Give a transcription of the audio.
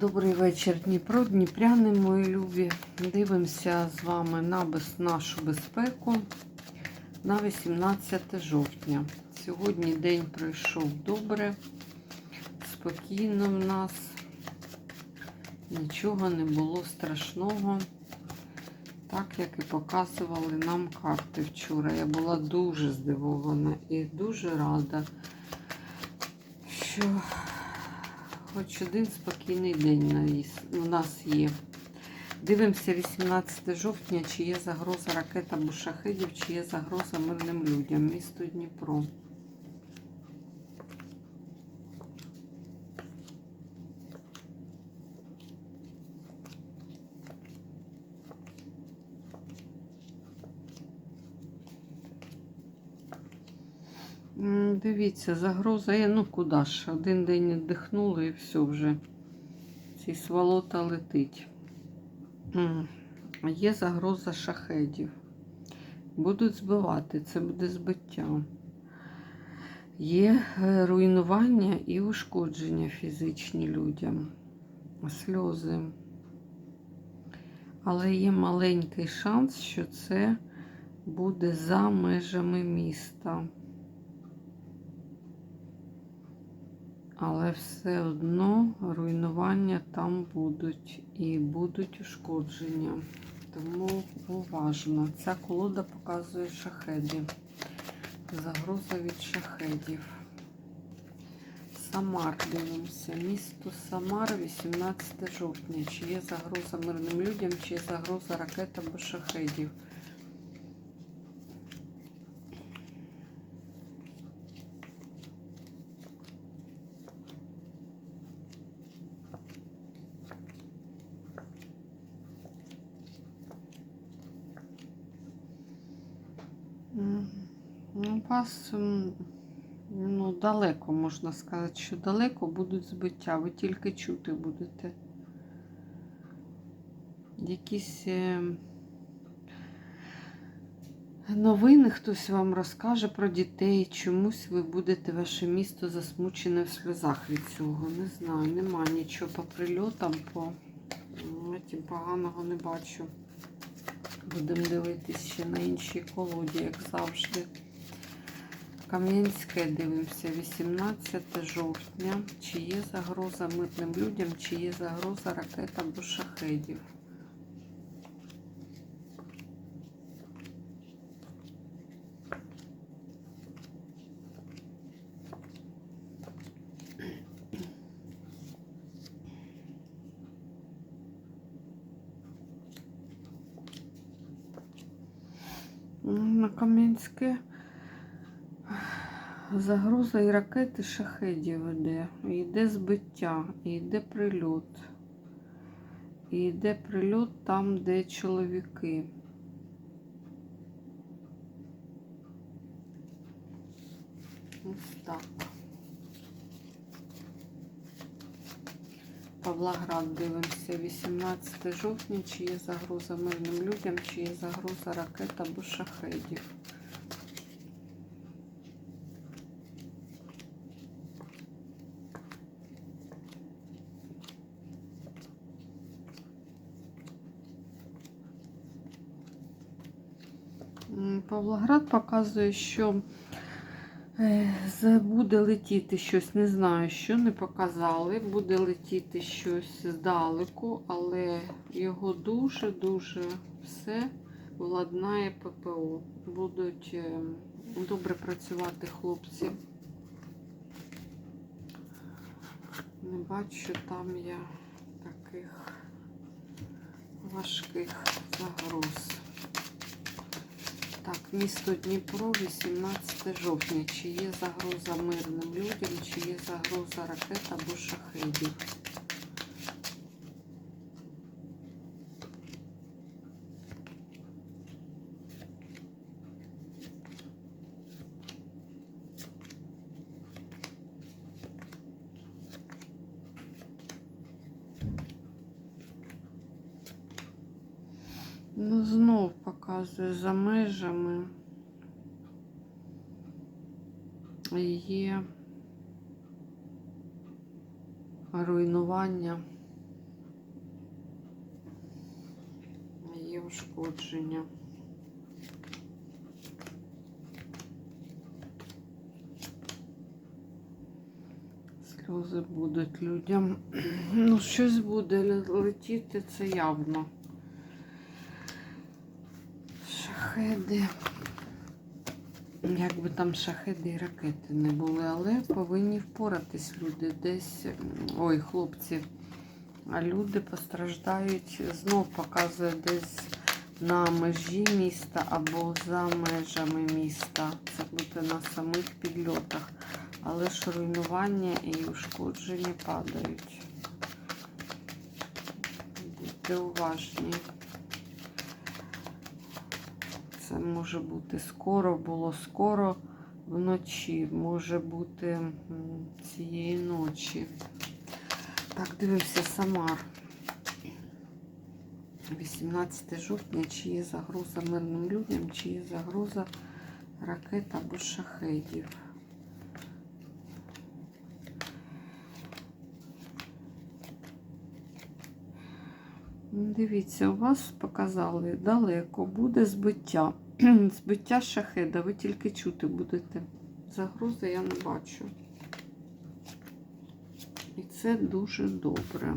Добрий вечір, Дніпро, Дніпряни, мої любі. Дивимося з вами на нашу безпеку на 18 жовтня. Сьогодні день пройшов добре, спокійно в нас. Нічого не було страшного, так як і показували нам карти вчора. Я була дуже здивована і дуже рада, що Хоч один спокійний день у нас є. Дивимося 18 жовтня, чи є загроза ракет або шахедів, чи є загроза мирним людям. Місто Дніпро. Дивіться, загроза є, ну куди ж? Один день віддихнули і все вже. Ці сволота летить. Є загроза шахедів. Будуть збивати, це буде збиття. Є е, руйнування і ушкодження фізичні людям, сльози. Але є маленький шанс, що це буде за межами міста. Але все одно руйнування там будуть і будуть ушкодження. Тому уважно. Ця колода показує шахеди. Загроза від шахедів. Самар дивимося. Місто Самар, 18 жовтня. Чи є загроза мирним людям, чи є загроза ракет або шахедів. У вас ну, далеко, можна сказати, що далеко будуть збиття. Ви тільки чути будете. Якісь е, новини хтось вам розкаже про дітей. Чомусь ви будете ваше місто засмучене в сльозах від цього. Не знаю, нема нічого по прильотам, по тим поганого не бачу. Будемо дивитися ще на іншій колоді, як завжди. Кам'янське дивимося 18 жовтня. Чи є загроза мирним людям, чи є загроза ракет або шахедів. На Кам'янське загроза і ракети шахедів іде. І Йде збиття, йде прильот. І йде прильот там, де чоловіки. Ось так. Павлоград дивимося 18 жовтня, чи є загроза мирним людям, чи є загроза ракет або шахедів. Павлоград показує, що е, буде летіти щось, не знаю, що не показали. Буде летіти щось здалеку, але його дуже-дуже все владнає ППО. Будуть е, добре працювати хлопці. Не бачу там я таких важких загроз. Так, місто Дніпро, 18 жовтня. Чи є загроза мирним людям, чи є загроза ракет або шахедів? показує за межами є руйнування, є ушкодження. Сльози будуть людям. Ну, щось буде летіти це явно. Шахеди. Як би там шахеди і ракети не були, але повинні впоратись люди десь. Ой, хлопці. А люди постраждають, знов показує десь на межі міста або за межами міста. Це буде на самих підльотах. Але ж руйнування і ушкодження падають. Будьте уважні. Це може бути скоро, було скоро вночі, може бути цієї ночі. Так, дивимося Самар. 18 жовтня, чи є загроза мирним людям, чи є загроза ракет або шахедів. Дивіться, у вас показали далеко буде збиття. збиття шахеда, ви тільки чути будете. Загрози я не бачу. І це дуже добре.